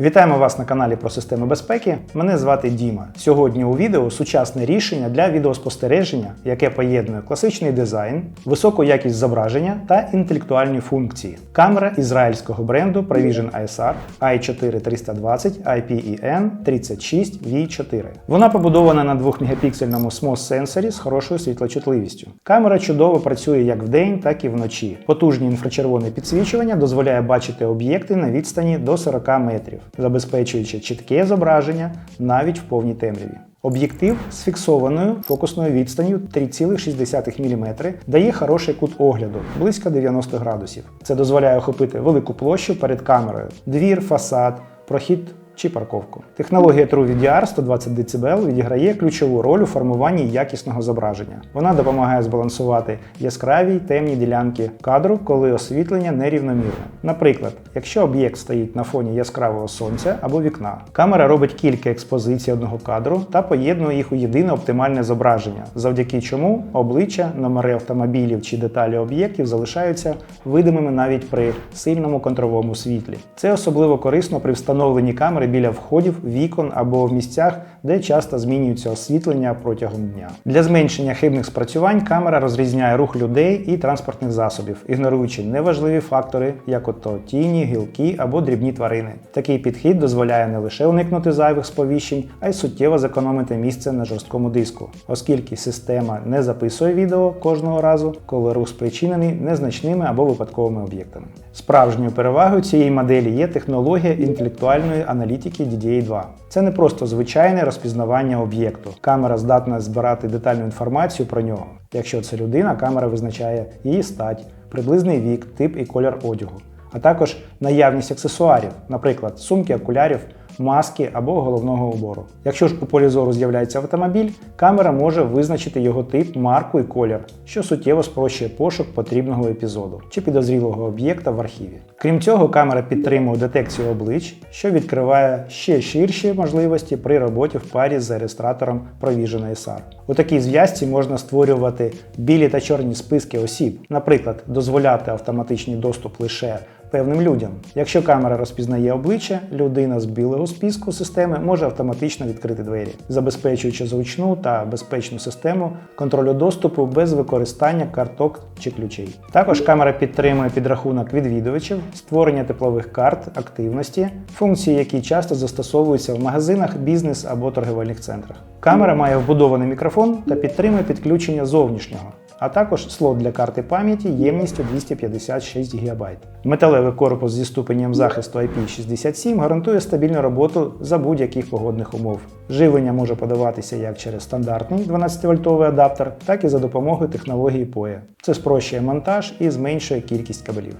Вітаємо вас на каналі про системи безпеки. Мене звати Діма. Сьогодні у відео сучасне рішення для відеоспостереження, яке поєднує класичний дизайн, високу якість зображення та інтелектуальні функції. Камера ізраїльського бренду Provision ISR i4-320 IPEN 36V4. Вона побудована на 2-мегапіксельному SMOS сенсорі з хорошою світлочутливістю. Камера чудово працює як вдень, так і вночі. Потужне інфрачервоне підсвічування дозволяє бачити об'єкти на відстані до 40 метрів забезпечуючи чітке зображення навіть в повній темряві. Об'єктив з фіксованою фокусною відстанню 3,6 мм дає хороший кут огляду близько 90 градусів. Це дозволяє охопити велику площу перед камерою, двір, фасад, прохід чи парковку. Технологія TrueVDR 120 дБ відіграє ключову роль у формуванні якісного зображення. Вона допомагає збалансувати яскраві й темні ділянки кадру, коли освітлення нерівномірне. Наприклад, якщо об'єкт стоїть на фоні яскравого сонця або вікна, камера робить кілька експозицій одного кадру та поєднує їх у єдине оптимальне зображення, завдяки чому обличчя, номери автомобілів чи деталі об'єктів залишаються видимими навіть при сильному контровому світлі. Це особливо корисно при встановленні камери біля входів, вікон або в місцях, де часто змінюється освітлення протягом дня. Для зменшення хибних спрацювань камера розрізняє рух людей і транспортних засобів, ігноруючи неважливі фактори, як ото тіні, гілки або дрібні тварини. Такий підхід дозволяє не лише уникнути зайвих сповіщень, а й суттєво зекономити місце на жорсткому диску, оскільки система не записує відео кожного разу, коли рух спричинений незначними або випадковими об'єктами. Справжньою перевагою цієї моделі є технологія інтелектуальної аналітики DDA2. Це не просто звичайне розпізнавання об'єкту. Камера здатна збирати детальну інформацію про нього. Якщо це людина, камера визначає її стать, приблизний вік, тип і колір одягу, а також наявність аксесуарів, наприклад, сумки, окулярів, маски або головного убору. Якщо ж у полі зору з'являється автомобіль, камера може визначити його тип, марку і колір, що суттєво спрощує пошук потрібного епізоду чи підозрілого об'єкта в архіві. Крім цього, камера підтримує детекцію облич, що відкриває ще ширші можливості при роботі в парі з реєстратором Provision ISR. У такій зв'язці можна створювати білі та чорні списки осіб, наприклад, дозволяти автоматичний доступ лише певним людям. Якщо камера розпізнає обличчя, людина з білого списку системи може автоматично відкрити двері, забезпечуючи зручну та безпечну систему контролю доступу без використання карток чи ключей. Також камера підтримує підрахунок відвідувачів, створення теплових карт активності, функції, які часто застосовуються в магазинах, бізнес або торгівельних центрах. Камера має вбудований мікрофон та підтримує підключення зовнішнього а також слот для карти пам'яті ємністю 256 ГБ. Металевий корпус зі ступенем захисту IP67 гарантує стабільну роботу за будь-яких погодних умов. Живлення може подаватися як через стандартний 12-вольтовий адаптер, так і за допомогою технології POE. Це спрощує монтаж і зменшує кількість кабелів.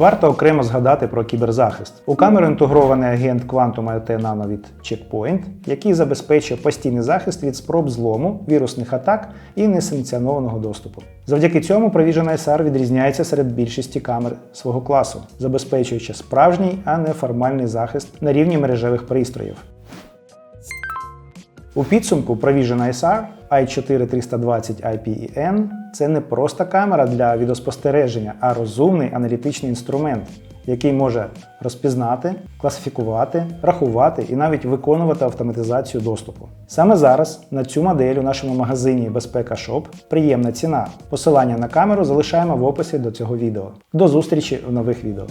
Варто окремо згадати про кіберзахист. У камеру інтегрований агент Quantum IoT Nano від Checkpoint, який забезпечує постійний захист від спроб злому, вірусних атак і несанкціонованого доступу. Завдяки цьому Provision ISR відрізняється серед більшості камер свого класу, забезпечуючи справжній, а не формальний захист на рівні мережевих пристроїв. У підсумку Provision ISR i4-320 IPEN це не просто камера для відеоспостереження, а розумний аналітичний інструмент, який може розпізнати, класифікувати, рахувати і навіть виконувати автоматизацію доступу. Саме зараз на цю модель у нашому магазині Безпека Shop приємна ціна. Посилання на камеру залишаємо в описі до цього відео. До зустрічі в нових відео.